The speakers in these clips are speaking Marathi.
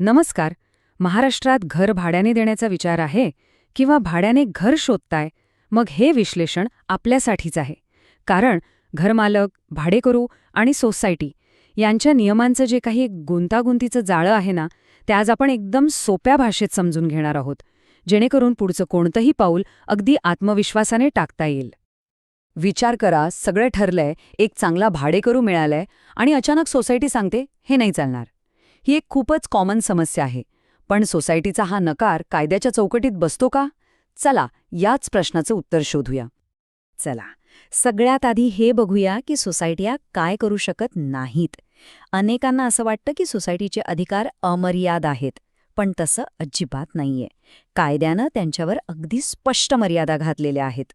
नमस्कार. महाराष्ट्रात घर भाड्याने देण्याचा विचार आहे किंवा भाड्याने घर शोधताय मग हे विश्लेषण आपल्यासाठीच आहे. कारण घरमालक भाडेकरू आणि सोसायटी यांच्या नियमांचं जे काही गुंतागुंतीचं जाळं आहे ना ते आज आपण एकदम सोप्या भाषेत समजून घेणार आहोत जेणेकरून पुढचं कोणतंही पाऊल अगदी आत्मविश्वासाने टाकता येईल. विचार करा सगळं ठरलंय एक चांगला भाडेकरू मिळालाय आणि अचानक सोसायटी सांगते हे नाही चालणार. ही एक खूपच कॉमन समस्या आहे. पण सोसायटीचा हा नकार कायद्याच्या चौकटीत बसतो का? चला याच प्रश्नाचं उत्तर शोधूया. चला सगळ्यात आधी हे बघूया की सोसायट्या काय करू शकत नाहीत. अनेकांना असं वाटतं की सोसायटीचे अधिकार अमर्याद आहेत पण तसं अजिबात नाहीये. कायद्यानं त्यांच्यावर अगदी स्पष्ट मर्यादा घातलेल्या आहेत.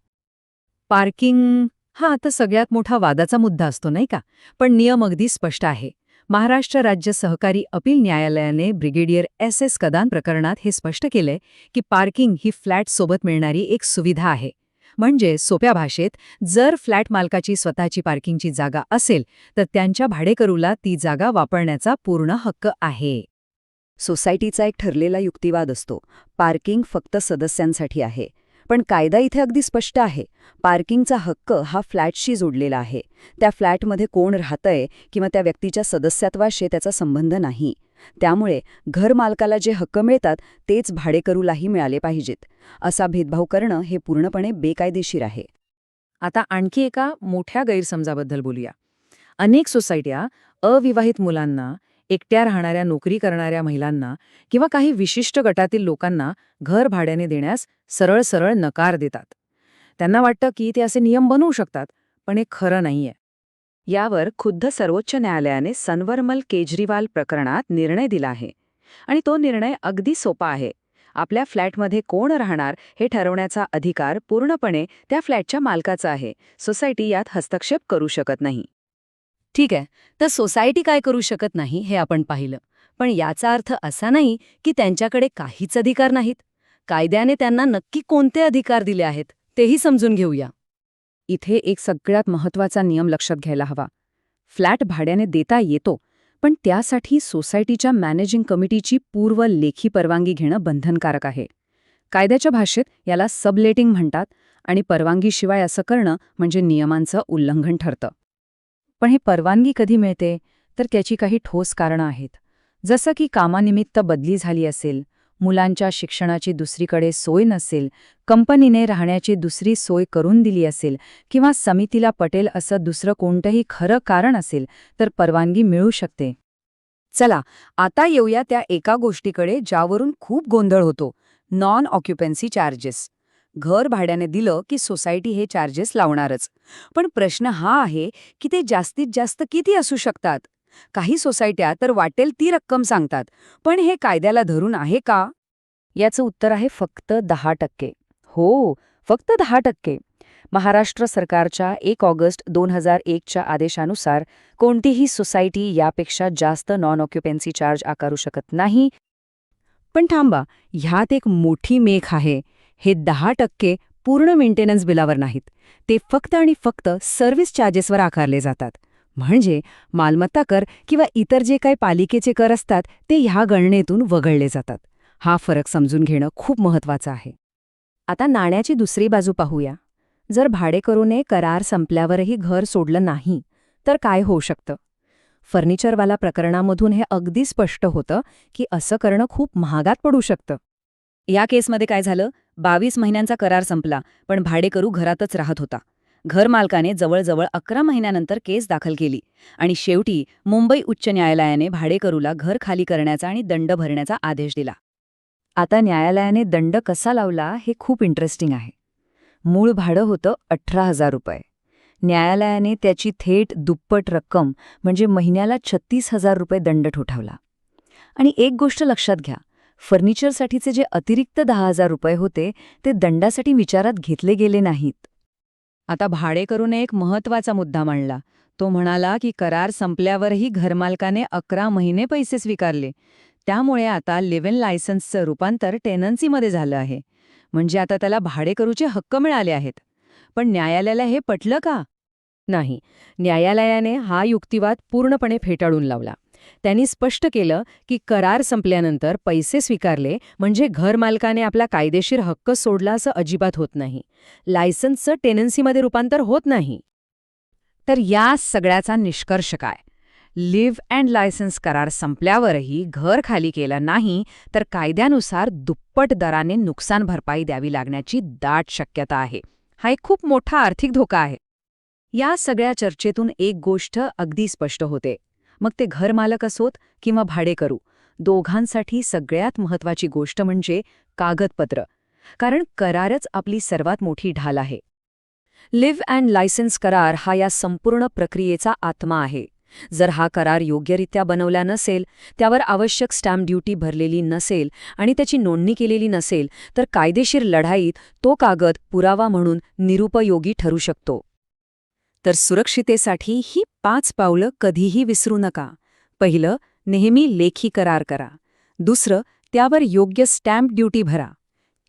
पार्किंग हा आता सगळ्यात मोठा वादाचा मुद्दा असतो नाही का? पण नियम अगदी स्पष्ट आहे. महाराष्ट्र राज्य सहकारी अपील न्यायालयाने ब्रिगेडियर एस एस कदान प्रकरणात हे स्पष्ट केले की पार्किंग ही फ्लॅटसोबत मिळणारी एक सुविधा आहे. म्हणजे सोप्या भाषेत जर फ्लॅट मालकाची स्वतःची पार्किंगची जागा असेल तर त्यांच्या भाडेकरूला ती जागा वापरण्याचा पूर्ण हक्क आहे. सोसायटीचा एक ठरलेला युक्तिवाद असतो. पार्किंग फक्त सदस्यांसाठी आहे. पण कायदा इथे अगदी स्पष्ट आहे. पार्किंगचा हक्क हा फ्लॅटशी जोडलेला आहे. त्या फ्लॅटमध्ये कोण राहतंय किंवा त्या व्यक्तीच्या सदस्यत्वाशी त्याचा संबंध नाही. त्यामुळे घरमालकाला जे हक्क मिळतात तेच भाडेकरूलाही मिळाले पाहिजेत. असा भेदभाव करणं हे पूर्णपणे बेकायदेशीर आहे. आता आणखी एका मोठ्या गैरसमजाबद्दल बोलूया. अनेक सोसायट्या अविवाहित मुलांना एकट्या राहणाऱ्या नोकरी करणाऱ्या महिलांना किंवा काही विशिष्ट गटातील लोकांना घर भाड्याने देण्यास सरळ सरळ नकार देतात. त्यांना वाटतं की ते असे नियम बनवू शकतात पण हे खरं नाहीये. यावर खुद्द सर्वोच्च न्यायालयाने सनवरमल केजरीवाल प्रकरणात निर्णय दिला आहे आणि तो निर्णय अगदी सोपा आहे. आपल्या फ्लॅटमध्ये कोण राहणार हे ठरवण्याचा अधिकार पूर्णपणे त्या फ्लॅटच्या मालकाचा आहे. सोसायटी यात हस्तक्षेप करू शकत नाही. ठीक आहे तर सोसायटी काय करू शकत नाही हे आपण पाहिलं. पण याचा अर्थ असा नाही की त्यांच्याकडे काहीच अधिकार नाहीत. कायद्याने त्यांना नक्की कोणते अधिकार दिले आहेत तेही समजून घेऊया. इथे एक सगळ्यात महत्त्वाचा नियम लक्षात घ्यायला हवा. फ्लॅट भाड्याने देता येतो पण त्यासाठी सोसायटीच्या मॅनेजिंग कमिटीची पूर्व लेखी परवानगी घेणं बंधनकारक आहे. कायद्याच्या भाषेत याला सबलेटिंग म्हणतात आणि परवानगीशिवाय असं करणं म्हणजे नियमांचं उल्लंघन ठरतं. पण हे परवानगी कधी मिळते तर त्याची काही ठोस कारणं आहेत. जसं की कामानिमित्त बदली झाली असेल मुलांच्या शिक्षणाची दुसरीकडे सोय नसेल कंपनीने राहण्याची दुसरी सोय करून दिली असेल किंवा समितीला पटेल असं दुसरं कोणतंही खरं कारण असेल तर परवानगी मिळू शकते. चला आता येऊया त्या एका गोष्टीकडे ज्यावरून खूप गोंधळ होतो नॉन ऑक्युपन्सी चार्जेस. घर भाड्याने दिलं की सोसायटी हे चार्जेस लावणारच. पण प्रश्न हा आहे की ते जास्तीत जास्त किती असू शकतात? काही सोसायट्या तर वाटेल ती रक्कम सांगतात. पण हे कायद्याला धरून आहे का? याचं उत्तर आहे फक्त दहा टक्के. हो फक्त दहा टक्के. महाराष्ट्र सरकारच्या एक ऑगस्ट दोन हजार एकच्या आदेशानुसार कोणतीही सोसायटी यापेक्षा जास्त नॉन ऑक्युपेन्सी चार्ज आकारू शकत नाही. पण थांबा ह्यात एक मोठी मेख आहे. हे दहा टक्के पूर्ण मेंटेनन्स बिलावर नाहीत. ते फक्त आणि फक्त सर्व्हिस चार्जेसवर आकारले जातात. म्हणजे मालमत्ता कर किंवा इतर जे काही पालिकेचे कर असतात ते ह्या गणनेतून वगळले जातात. हा फरक समजून घेणं खूप महत्वाचं आहे. आता नाण्याची दुसरी बाजू पाहूया. जर भाडेकरूने करार संपल्यावरही घर सोडलं नाही तर काय होऊ शकतं? फर्निचरवाला प्रकरणामधून हे अगदी स्पष्ट होतं की असं करणं खूप महागात पडू शकतं. या केसमध्ये काय झालं? बावीस महिन्यांचा करार संपला पण भाडेकरू घरातच राहत होता. घरमालकाने जवळजवळ अकरा महिन्यानंतर केस दाखल केली आणि शेवटी मुंबई उच्च न्यायालयाने भाडेकरूला घर खाली करण्याचा आणि दंड भरण्याचा आदेश दिला. आता न्यायालयाने दंड कसा लावला हे खूप इंटरेस्टिंग आहे. मूळ भाडं होतं अठरा हजार रुपये. न्यायालयाने त्याची थेट दुप्पट रक्कम म्हणजे महिन्याला छत्तीस हजार रुपये दंड ठोठावला. आणि एक गोष्ट लक्षात घ्या फर्निचरसाठीचे जे अतिरिक्त दहा हजार रुपये होते ते दंडासाठी विचारात घेतले गेले नाहीत. आता भाडेकरूने एक महत्त्वाचा मुद्दा मांडला. तो म्हणाला की करार संपल्यावरही घरमालकाने अकरा महिने पैसे स्वीकारले. त्यामुळे आता लिव्ह लायसन्सचं रूपांतर टेनन्सीमध्ये झालं आहे. म्हणजे आता त्याला भाडेकरूचे हक्क मिळाले आहेत. पण न्यायालयाला हे पटलं का? नाही. न्यायालयाने हा युक्तिवाद पूर्णपणे फेटाळून लावला. त्यांनी स्पष्ट केलं की करार संपल्यानंतर पैसे स्वीकारले म्हणजे घरमालकाने आपला कायदेशीर हक्क सोडला असं अजिबात होत नाही. लायसन्सचं टेनन्सीमध्ये रूपांतर होत नाही. तर या सगळ्याचा निष्कर्ष काय? लिव्ह अँड लायसन्स करार संपल्यावरही घर खाली केलं नाही तर कायद्यानुसार दुप्पट दराने नुकसान भरपाई द्यावी लागण्याची दाट शक्यता आहे. हा एक खूप मोठा आर्थिक धोका आहे. या सगळ्या चर्चेतून एक गोष्ट अगदी स्पष्ट होते. मग ते घरमालक असोत किंवा भाडेकरू दोघांसाठी सगळ्यात महत्वाची गोष्ट म्हणजे कागदपत्र. कारण करारच आपली सर्वात मोठी ढाल आहे. लिव्ह अँड लायसन्स करार हा या संपूर्ण प्रक्रियेचा आत्मा आहे. जर हा करार योग्यरित्या बनवला नसेल त्यावर आवश्यक स्टॅम्प ड्युटी भरलेली नसेल आणि त्याची नोंदणी केलेली नसेल तर कायदेशीर लढाईत तो कागद पुरावा म्हणून निरुपयोगी ठरू शकतो. तर सुरक्षितेसाठी ही पाच पावलं कधीही विसरू नका. पहिलं नेहमी लेखी करार करा. दुसरं त्यावर योग्य स्टॅम्प ड्युटी भरा.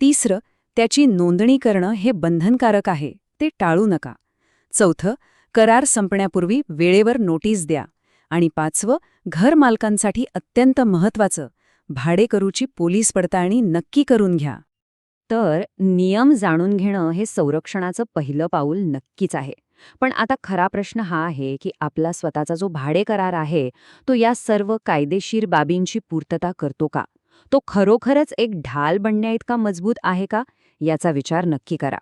तिसरं त्याची नोंदणी करणं हे बंधनकारक आहे ते टाळू नका. चौथं करार संपण्यापूर्वी वेळेवर नोटीस द्या. आणि पाचवं घरमालकांसाठी अत्यंत महत्वाचं भाडेकरूची पोलीस पडताळणी नक्की करून घ्या. तर नियम जाणून घेणं हे संरक्षणाचं पहिलं पाऊल नक्कीच आहे. पण आता खरा प्रश्न हा आहे की आपला स्वतःचा जो भाडे करार आहे तो या सर्व कायदेशीर बाबींची पूर्तता करतो का? तो खरोखरच एक ढाल बनण्याइतका मजबूत आहे का? याचा विचार नक्की करा.